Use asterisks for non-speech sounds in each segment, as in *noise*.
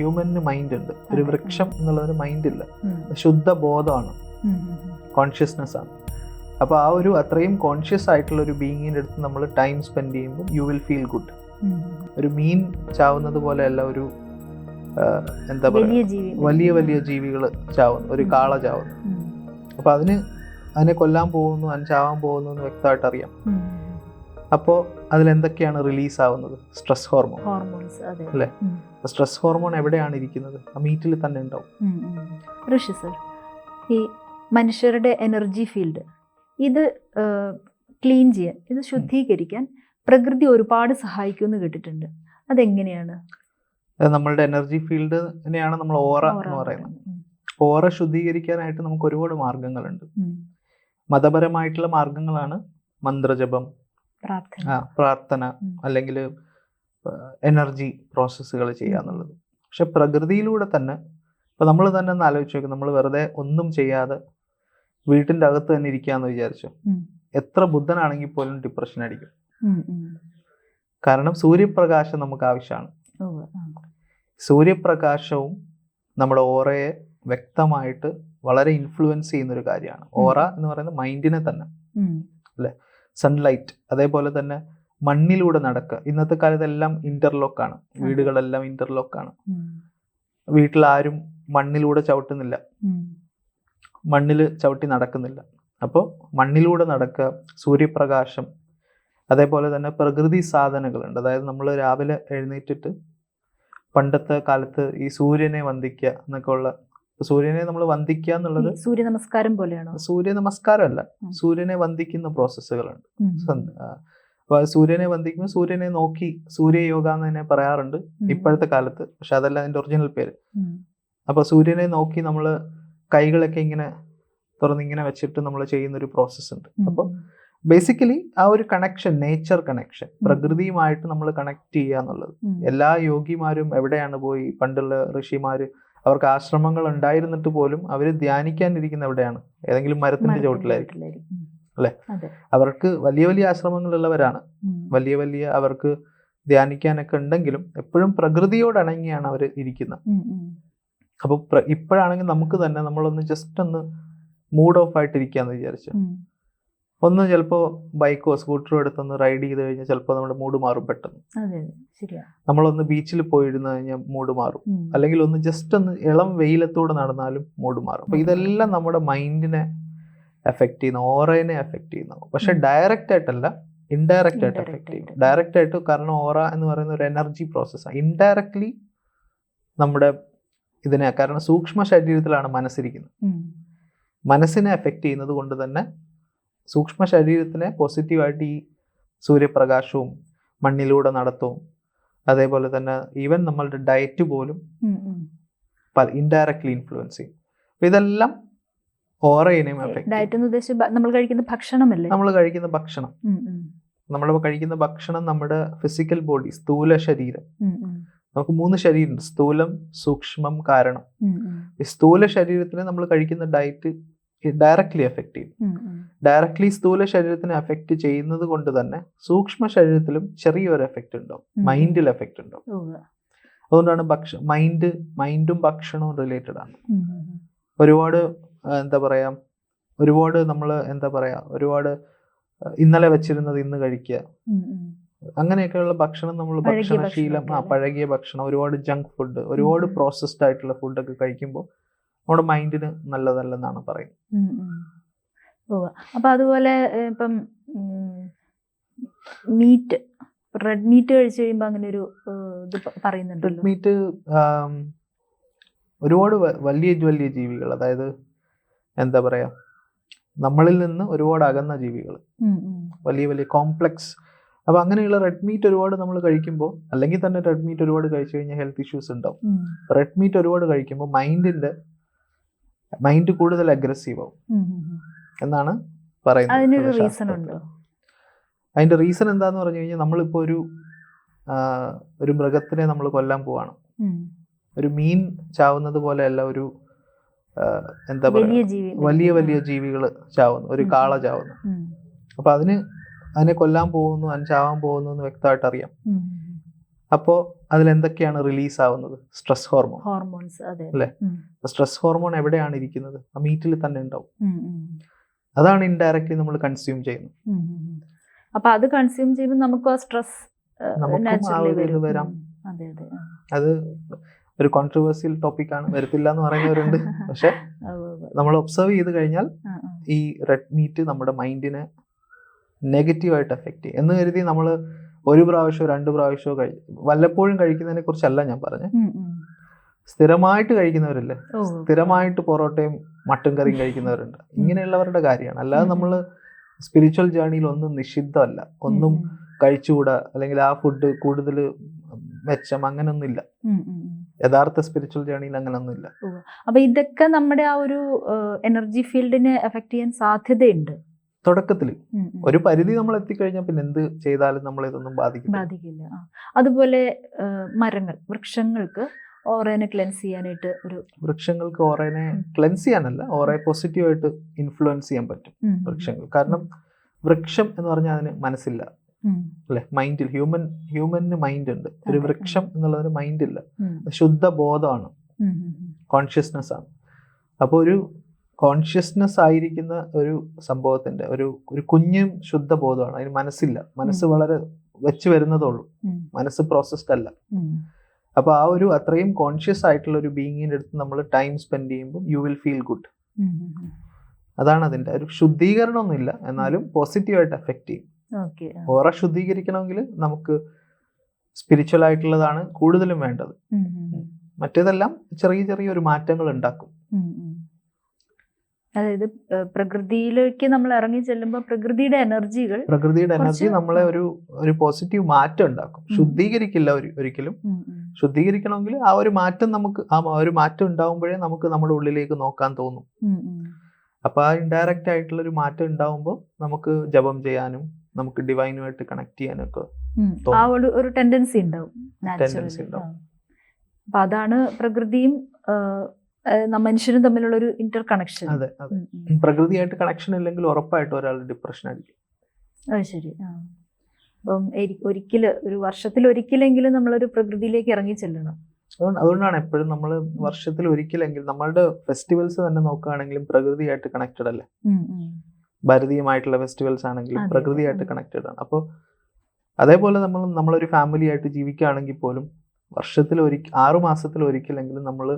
Human mind ഉണ്ട്. ഒരു വൃക്ഷം എന്നുള്ള ഒരു മൈൻഡ് ഇല്ല ശുദ്ധ ബോധമാണ്. കോൺഷ്യസ്നെസ് ആണ്. അപ്പോൾ ആ ഒരു അത്രയും കോൺഷ്യസ് ആയിട്ടുള്ള ഒരു ബീങ്ങിന്റെ അടുത്ത് നമ്മൾ ടൈം സ്പെൻഡ് ചെയ്യുമ്പോൾ യു വിൽ ഫീൽ ഗുഡ്. ഒരു മീൻ ചാവുന്നത് പോലെയല്ല ഒരു എന്താ പറയുക വലിയ വലിയ ജീവികൾ ചാവുന്നു ഒരു കാള ചാവുന്നു. അപ്പൊ അപ്പോൾ അതിന് അതിനെ കൊല്ലാൻ പോകുന്നു അതിന് ചാവാൻ പോകുന്നു എന്ന് വ്യക്തമായിട്ട് അറിയാം. അപ്പോൾ അതിലെന്തൊക്കെയാണ് റിലീസ് ആവുന്നത് സ്ട്രെസ് ഹോർമോൺ. ഹോർമോൺസ് അല്ലേ? സ്ട്രെസ് ഹോർമോൺ എവിടെയാണ് ഇരിക്കുന്നത്? ആ മീറ്റിൽ തന്നെ ഉണ്ടാവും. ഋഷി സർ ഈ മനുഷ്യരുടെ എനർജി ഫീൽഡ് ഇത് ക്ലീൻ ചെയ്യാൻ ഇത് ശുദ്ധീകരിക്കാൻ പ്രകൃതി ഒരുപാട് സഹായിക്കുമെന്ന് കേട്ടിട്ടുണ്ട്. അതെങ്ങനെയാണ്? അത് നമ്മളുടെ എനർജി ഫീൽഡിനെയാണ് നമ്മൾ ഓറ എന്ന് പറയുന്നത്. ഓറ ശുദ്ധീകരിക്കാനായിട്ട് നമുക്ക് ഒരുപാട് മാർഗങ്ങളുണ്ട്. മതപരമായിട്ടുള്ള മാർഗങ്ങളാണ് മന്ത്രജപം പ്രാർത്ഥന. അല്ലെങ്കിൽ എനർജി പ്രോസസ്സുകൾ ചെയ്യുക എന്നുള്ളത്. പക്ഷെ പ്രകൃതിയിലൂടെ തന്നെ ഇപ്പൊ നമ്മൾ തന്നെ ഒന്ന് ആലോചിച്ച് നോക്കും നമ്മൾ വെറുതെ ഒന്നും ചെയ്യാതെ വീട്ടിന്റെ അകത്ത് തന്നെ ഇരിക്കാന്ന് വിചാരിച്ചു. എത്ര ബുദ്ധനാണെങ്കിൽ പോലും ഡിപ്രഷൻ അടിക്കും. കാരണം സൂര്യപ്രകാശം നമുക്ക് ആവശ്യമാണ്. സൂര്യപ്രകാശവും നമ്മുടെ ഓറയെ വ്യക്തമായിട്ട് വളരെ ഇൻഫ്ലുവൻസ് ചെയ്യുന്ന ഒരു കാര്യമാണ് ഓറ എന്ന് പറയുന്നത് മൈൻഡിനെ തന്നെ. ഉം. സൺലൈറ്റ് അതേപോലെ തന്നെ മണ്ണിലൂടെ നടക്കുക. ഇന്നത്തെ കാലത്ത് എല്ലാം ഇന്റർലോക്ക് ആണ്. വീടുകളെല്ലാം ഇന്റർലോക്ക് ആണ്. ആരും മണ്ണിലൂടെ ചവിട്ടുന്നില്ല. മണ്ണിൽ ചവിട്ടി നടക്കുന്നില്ല. അപ്പോൾ മണ്ണിലൂടെ നടക്കുക സൂര്യപ്രകാശം അതേപോലെ തന്നെ പ്രകൃതി സാധനങ്ങളുണ്ട്. അതായത് നമ്മൾ രാവിലെ എഴുന്നേറ്റിട്ട് പണ്ടത്തെ കാലത്ത് ഈ സൂര്യനെ വന്ദിക്കുക എന്നൊക്കെ ഉള്ള സൂര്യനെ നമ്മൾ വന്ദിക്കുക എന്നുള്ളത് സൂര്യ നമസ്കാരം പോലെയാണോ? സൂര്യ നമസ്കാരമല്ല. സൂര്യനെ വന്ദിക്കുന്ന പ്രോസസ്സുകളുണ്ട്. സൂര്യനെ വന്ദിക്കുമ്പോൾ സൂര്യനെ നോക്കി സൂര്യയോഗ എന്ന് തന്നെ പറയാറുണ്ട് ഇപ്പോഴത്തെ കാലത്ത്. പക്ഷെ അതല്ല അതിന്റെ ഒറിജിനൽ പേര്. അപ്പൊ സൂര്യനെ നോക്കി നമ്മൾ കൈകളൊക്കെ ഇങ്ങനെ തുറന്ന് ഇങ്ങനെ വെച്ചിട്ട് നമ്മൾ ചെയ്യുന്ന ഒരു പ്രോസസ്സ് ഉണ്ട് അപ്പൊ അപ്പോൾ ബേസിക്കലി ആ ഒരു കണക്ഷൻ നേച്ചർ കണക്ഷൻ പ്രകൃതിയുമായിട്ട് നമ്മൾ കണക്ട് ചെയ്യുക എന്നുള്ളത്. എല്ലാ യോഗിമാരും എവിടെയാണ് പോയി? പണ്ടുള്ള ഋഷിമാര് അവർക്ക് ആശ്രമങ്ങൾ ഉണ്ടായിരുന്നിട്ട് പോലും അവർ ധ്യാനിക്കാനിരിക്കുന്ന എവിടെയാണ് ഏതെങ്കിലും മരത്തിന്റെ ചുവട്ടിലായിരിക്കും. അല്ലേ? അവർക്ക് വലിയ വലിയ ആശ്രമങ്ങളുള്ളവരാണ്. വലിയ വലിയ അവർക്ക് ധ്യാനിക്കാനൊക്കെ ഉണ്ടെങ്കിലും എപ്പോഴും പ്രകൃതിയോട് ഇണങ്ങിയാണ് അവർ ഇരിക്കുന്നത് ഉം. ഉം. അപ്പൊ ഇപ്പോഴാണെങ്കിൽ നമുക്ക് തന്നെ നമ്മളൊന്ന് ജസ്റ്റ് ഒന്ന് മൂഡ് ഓഫ് ആയിട്ട് ഇരിക്കാന്ന് വിചാരിച്ചു. ഒന്ന് ചിലപ്പോൾ ബൈക്കോ സ്കൂട്ടറോ എടുത്തൊന്ന് റൈഡ് ചെയ്ത് കഴിഞ്ഞാൽ ചിലപ്പോൾ നമ്മുടെ മൂഡ് മാറും പെട്ടെന്ന്. നമ്മളൊന്ന് ബീച്ചിൽ പോയിരുന്ന് കഴിഞ്ഞാൽ മൂഡ് മാറും. അല്ലെങ്കിൽ ഒന്ന് ജസ്റ്റ് ഒന്ന് ഇളം വെയിലത്തൂടെ നടന്നാലും മൂഡ് മാറും. അപ്പൊ ഇതെല്ലാം നമ്മുടെ മൈൻഡിനെ എഫക്ട് ചെയ്യുന്ന ഓറയെ എഫക്ട് ചെയ്യുന്നു. പക്ഷെ ഡയറക്റ്റ് ആയിട്ടല്ല ഇൻഡയറക്റ്റ് ആയിട്ട് എഫക്ട് ചെയ്യും. ഡയറക്റ്റ് ആയിട്ട് കാരണം ഓറ എന്ന് പറയുന്ന ഒരു എനർജി പ്രോസസ്സാണ് ഇൻഡയറക്ട്ലി നമ്മുടെ ഇതിനെ കാരണം സൂക്ഷ്മ ശരീരത്തിലാണ് മനസ്സിരിക്കുന്നത്. മനസ്സിനെ എഫക്ട് ചെയ്യുന്നത് കൊണ്ട് തന്നെ സൂക്ഷ്മ ശരീരത്തിനെ പോസിറ്റീവായിട്ട് ഈ സൂര്യപ്രകാശവും മണ്ണിലൂടെ നടത്തും. അതേപോലെ തന്നെ ഈവൻ നമ്മളുടെ ഡയറ്റ് പോലും ഇൻഡയറക്ട്ലി ഇൻഫ്ലുവൻസ് ചെയ്യും. അപ്പൊ ഇതെല്ലാം ഓറയിനെയും ഡയറ്റ് എന്ന് ഉദ്ദേശിച്ച് നമ്മൾ കഴിക്കുന്ന ഭക്ഷണമല്ലേ? നമ്മൾ കഴിക്കുന്ന ഭക്ഷണം. നമ്മൾ കഴിക്കുന്ന ഭക്ഷണം നമ്മുടെ ഫിസിക്കൽ ബോഡി സ്ഥൂല ശരീരം. നമുക്ക് മൂന്ന് ശരീരം സ്ഥൂലം സൂക്ഷ്മം കാരണം. ഈ സ്ഥൂല ശരീരത്തിനെ നമ്മൾ കഴിക്കുന്ന ഡയറ്റ് ഡയറക്ട്ലി എഫക്ട് ചെയ്യും. ഡയറക്ട്ലി സ്ഥൂല ശരീരത്തിനെ എഫക്ട് ചെയ്യുന്നത് കൊണ്ട് തന്നെ സൂക്ഷ്മ ശരീരത്തിലും ചെറിയൊരു എഫക്റ്റ് ഉണ്ടാവും മൈൻഡിൽ എഫക്റ്റ് ഉണ്ടാവും അതുകൊണ്ടാണ് ഭക്ഷ മൈൻഡ് മൈൻഡും ഭക്ഷണവും റിലേറ്റഡ് ആണ്. ഒരുപാട് എന്താ പറയാ ഒരുപാട് നമ്മൾ എന്താ പറയാ ഒരുപാട് ഇന്നലെ വെച്ചിരുന്നത് ഇന്ന് കഴിക്കുക. അങ്ങനെയൊക്കെയുള്ള ഭക്ഷണം നമ്മൾ ഭക്ഷണശീലം ആ പഴകിയ ഭക്ഷണം ഒരുപാട് ജങ്ക് ഫുഡ് ഒരുപാട്. പ്രോസസ്ഡ് ആയിട്ടുള്ള ഫുഡൊക്കെ കഴിക്കുമ്പോൾ നമ്മുടെ മൈൻഡിന് നല്ലതല്ലെന്നാണ് പറയുന്നത്. അപ്പൊ അതുപോലെ ഇപ്പം മീറ്റ് റെഡ് മീറ്റ് കഴിച്ചു കഴിയുമ്പോ അങ്ങനെ ഒരു ഇത് പറയുന്നുണ്ട് പറയുന്നുണ്ടല്ലോ റെഡ് മീറ്റ് ഒരുപാട് വലിയ വലിയ ജീവികൾ അതായത് എന്താ പറയാ നമ്മളിൽ നിന്ന് ഒരുപാട് അകന്ന ജീവികൾ. വലിയ വലിയ കോംപ്ലക്സ് അപ്പൊ അങ്ങനെയുള്ള റെഡ് മീറ്റ് ഒരുപാട് നമ്മൾ കഴിക്കുമ്പോൾ അല്ലെങ്കിൽ തന്നെ റെഡ് മീറ്റ് ഒരുപാട് കഴിച്ചു കഴിഞ്ഞാൽ ഹെൽത്ത് ഇഷ്യൂസ് ഉണ്ടാവും. റെഡ് മീറ്റ് ഒരുപാട് കഴിക്കുമ്പോൾ മൈൻഡിന്റെ മൈൻഡ് കൂടുതൽ അഗ്രസീവ് ആവും. എന്നാണ് പറയുന്നത് അതിന്റെ റീസൺ എന്താന്ന് പറഞ്ഞു കഴിഞ്ഞാൽ നമ്മളിപ്പോ ഒരു ഒരു മൃഗത്തിനെ നമ്മൾ കൊല്ലാൻ പോവാണ്. ഒരു മീൻ ചാവുന്നത് പോലെയല്ല ഒരു എന്താ പറയുക വലിയ വലിയ ജീവികൾ ചാവുന്നു ഒരു കാള ചാവുന്നു. അപ്പൊ അതിന് അതിനെ കൊല്ലാൻ പോകുന്നു അതിന് ചാവാൻ പോകുന്നു എന്ന് വ്യക്തമായിട്ട് അറിയാം. ഉം. അപ്പോൾ അതിലെന്തൊക്കെയാണ് റിലീസ് ആവുന്നത് സ്ട്രെസ് ഹോർമോൺ ഹോർമോൺസ് അതെ അല്ലേ? സ്ട്രെസ് ഹോർമോൺ എവിടെയാണ് ഇരിക്കുന്നത് ആ മീറ്റിൽ തന്നെ ഉണ്ടാവും. അതാണ് ഇൻഡയറക്ട്ലി നമ്മൾ കൺസ്യൂം ചെയ്യുന്നത്. അപ്പൊ അത് കൺസ്യൂം ചെയ്യുമ്പോൾ നമുക്ക് ആ സ്ട്രെസ് വരും. അതെ ഒരു കോൺട്രവേഴ്സ്യൽ ടോപ്പിക്കാണ് വരത്തില്ല എന്ന് പറയുന്നവരുണ്ട് പക്ഷെ. *laughs* നമ്മൾ ഒബ്സർവ് ചെയ്ത് കഴിഞ്ഞാൽ. ഈ റെഡ് മീറ്റ് നമ്മുടെ മൈൻഡിനെ നെഗറ്റീവായിട്ട് എഫക്റ്റ് ചെയ്യും എന്ന് കരുതി നമ്മൾ ഒരു പ്രാവശ്യമോ രണ്ട് പ്രാവശ്യമോ കഴി വല്ലപ്പോഴും കഴിക്കുന്നതിനെ കുറിച്ചല്ല ഞാൻ പറഞ്ഞത് ഉം. സ്ഥിരമായിട്ട് കഴിക്കുന്നവരല്ലേ? സ്ഥിരമായിട്ട് പൊറോട്ടയും മട്ടൻ കറിയും കഴിക്കുന്നവരുണ്ട്. ഇങ്ങനെയുള്ളവരുടെ കാര്യമാണ്. അല്ലാതെ നമ്മൾ സ്പിരിച്വൽ ജേണിയിൽ ഒന്നും നിഷിദ്ധമല്ല. ഒന്നും കഴിച്ചുകൂടാ. അല്ലെങ്കിൽ ആ ഫുഡ് കൂടുതൽ മെച്ചം അങ്ങനൊന്നുമില്ല. യഥാർത്ഥ സ്പിരിച്വൽ ജേണിയിൽ അങ്ങനൊന്നുമില്ല. അപ്പൊ ഇതൊക്കെ നമ്മുടെ ആ ഒരു എനർജി ഫീൽഡിനെ എഫക്ട് ചെയ്യാൻ സാധ്യതയുണ്ട്. തുടക്കത്തിൽ. ഒരു പരിധി നമ്മൾ എത്തിക്കഴിഞ്ഞാൽ പിന്നെ എന്ത് ചെയ്താലും നമ്മൾ ഇതൊന്നും ബാധിക്കില്ല. ബാധിക്കില്ല അതുപോലെ മരങ്ങൾ വൃക്ഷങ്ങൾക്ക് ഓറേനെ ക്ലെൻസ് ചെയ്യാനായിട്ട് ഒരു വൃക്ഷങ്ങൾക്ക് ഓറേനെ. ക്ലെൻസ് ചെയ്യാനല്ല ഓറെ പോസിറ്റീവായിട്ട് ഇൻഫ്ലുവൻസ് ചെയ്യാൻ പറ്റും വൃക്ഷങ്ങൾ. കാരണം വൃക്ഷം എന്ന് പറഞ്ഞാൽ അതിന് മനസ്സില്ല. അല്ലെ? മൈൻഡിൽ ഹ്യൂമൻ ഹ്യൂമന് മൈൻഡ് ഉണ്ട്. ഒരു വൃക്ഷം എന്നുള്ളതിന് മൈൻഡ് ഇല്ല. ശുദ്ധ ബോധമാണ്. കോൺഷ്യസ്നെസ് ആണ്. അപ്പോൾ ഒരു കോൺഷ്യസ്നെസ് ആയിരിക്കുന്ന ഒരു സംഭവത്തിന്റെ ഒരു ഒരു കുഞ്ഞും ശുദ്ധ ബോധമാണ്. അതിന് മനസ്സില്ല. മനസ്സ് വളരെ വെച്ച് വരുന്നതുള്ളൂ മനസ്സ് പ്രോസസ്ഡ് അല്ല. അപ്പൊ ആ ഒരു അത്രയും കോൺഷ്യസ് ആയിട്ടുള്ള ഒരു ബീയിങ്ങിന്റെ അടുത്ത് നമ്മൾ ടൈം സ്പെൻഡ് ചെയ്യുമ്പോൾ യു വിൽ ഫീൽ ഗുഡ്. അതാണ് അതിന്റെ ഒരു ശുദ്ധീകരണമൊന്നുമില്ല. എന്നാലും പോസിറ്റീവായിട്ട് എഫക്ട് ചെയ്യും. ഓറ ശുദ്ധീകരിക്കണമെങ്കിൽ നമുക്ക് സ്പിരിച്വൽ ആയിട്ടുള്ളതാണ് കൂടുതലും വേണ്ടത്. മറ്റേതെല്ലാം ചെറിയ ചെറിയ ഒരു മാറ്റങ്ങൾ ഉണ്ടാക്കും. അതായത് പ്രകൃതിയിലേക്ക് നമ്മൾ ഇറങ്ങി ചെല്ലുമ്പോൾ പ്രകൃതിയുടെ എനർജികൾ പ്രകൃതിയുടെ എനർജി നമ്മളെ ഒരു ഒരു പോസിറ്റീവ് മാറ്റം ഉണ്ടാക്കും ശുദ്ധീകരിക്കില്ല ഒരു- ഒരിക്കലും. ശുദ്ധീകരിക്കണമെങ്കിൽ ആ ഒരു മാറ്റം നമുക്ക് ആ ഒരു മാറ്റം ഉണ്ടാവുമ്പോഴേ നമുക്ക് നമ്മുടെ ഉള്ളിലേക്ക് നോക്കാൻ തോന്നും. അപ്പൊ ആ ഇൻഡയറക്റ്റ് ആയിട്ടുള്ള ഒരു മാറ്റം ഉണ്ടാവുമ്പോൾ നമുക്ക് ജപം ചെയ്യാനും നമുക്ക് ഡിവൈനുമായിട്ട് കണക്ട് ചെയ്യാനും ഒക്കെ ആ ഒരു ടെൻഡൻസി ഉണ്ടാവും naturally. ഉണ്ടാവും. അപ്പൊ അതാണ് പ്രകൃതിയും മനുഷ്യരും തമ്മിലുള്ള ഒരു ഇന്റർ കണക്ഷൻ അതെ അതെ. പ്രകൃതിയായിട്ട് കണക്ഷൻ ഇല്ലെങ്കിൽ ഉറപ്പായിട്ട് ഒരാൾ ഡിപ്രഷൻ ആയിരിക്കും. അത് ശരി ആ. അപ്പം ഒരിക്കൽ ഒരിക്കൽ ഒരു വർഷത്തിൽ ഒരിക്കലെങ്കിലും നമ്മളൊരു പ്രകൃതിയിലേക്ക് ഇറങ്ങി ചെല്ലണം. അതുകൊണ്ടാണ് എപ്പോഴും നമ്മൾ വർഷത്തിൽ ഒരിക്കലെങ്കിലും നമ്മളുടെ ഫെസ്റ്റിവൽസ് തന്നെ നോക്കുകയാണെങ്കിലും പ്രകൃതിയായിട്ട് കണക്റ്റഡ് അല്ലേ. ഭാരതീയമായിട്ടുള്ള ഫെസ്റ്റിവൽസ് ആണെങ്കിലും പ്രകൃതിയായിട്ട് കണക്റ്റഡ് ആണ്. അപ്പോൾ അതേപോലെ നമ്മൾ നമ്മളൊരു ഫാമിലി ആയിട്ട് ജീവിക്കുകയാണെങ്കിൽ പോലും വർഷത്തിൽ ഒരിക്കൽ ആറു മാസത്തിൽ ഒരിക്കലെങ്കിലും നമ്മൾ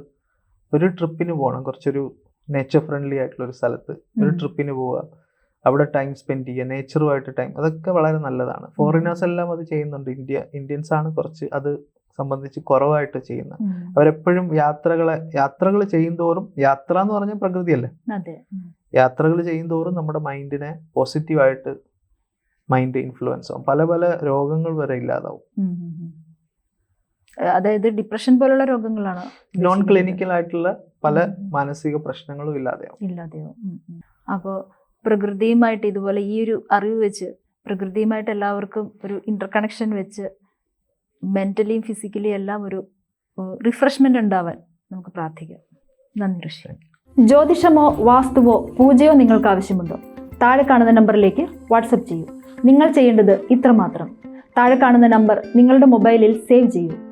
ഒരു ട്രിപ്പിന് പോകണം. കുറച്ചൊരു നേച്ചർ ഫ്രണ്ട്ലി ആയിട്ടുള്ള ഒരു സ്ഥലത്ത് ഒരു ട്രിപ്പിന് പോവുക. അവിടെ ടൈം സ്പെൻഡ് ചെയ്യുക. നേച്ചറുമായിട്ട് ടൈം അതൊക്കെ വളരെ നല്ലതാണ്. ഫോറിനേഴ്സ് എല്ലാം അത് ചെയ്യുന്നുണ്ട്. ഇന്ത്യ ഇന്ത്യൻസ് ആണ് കുറച്ച് അത് സംബന്ധിച്ച് കുറവായിട്ട് ചെയ്യുന്നത്. അവരെപ്പോഴും യാത്രകളെ യാത്രകൾ ചെയ്യുന്തോറും യാത്ര എന്ന് പറഞ്ഞാൽ പ്രകൃതിയല്ലേ. യാത്രകൾ ചെയ്യുന്തോറും നമ്മുടെ മൈൻഡിനെ പോസിറ്റീവായിട്ട് മൈൻഡ് ഇൻഫ്ലുവൻസ് ആവും. പല പല രോഗങ്ങൾ വരെ ഇല്ലാതാവും. അതായത് ഡിപ്രഷൻ പോലുള്ള രോഗങ്ങളാണ് നോൺ ക്ലിനിക്കൽ ആയിട്ടുള്ള പല. മാനസിക പ്രശ്നങ്ങളും ഇല്ലാതെയാവും. ഇല്ലാതെയാവും. അപ്പോൾ പ്രകൃതിയുമായിട്ട് ഇതുപോലെ ഈ ഒരു അറിവ് വെച്ച് പ്രകൃതിയുമായിട്ട് എല്ലാവർക്കും ഒരു ഇന്റർ കണക്ഷൻ വെച്ച് മെന്റലിയും ഫിസിക്കലിയും എല്ലാം ഒരു റിഫ്രഷ്മെന്റ് ഉണ്ടാവാൻ നമുക്ക് പ്രാർത്ഥിക്കാം. നന്ദി ഋഷി. ജ്യോതിഷമോ വാസ്തുവോ പൂജയോ നിങ്ങൾക്ക് ആവശ്യമുണ്ടോ? താഴെ കാണുന്ന നമ്പറിലേക്ക് വാട്സപ്പ് ചെയ്യൂ. നിങ്ങൾ ചെയ്യേണ്ടത് ഇത്രമാത്രം. താഴെ കാണുന്ന നമ്പർ നിങ്ങളുടെ മൊബൈലിൽ സേവ് ചെയ്യൂ.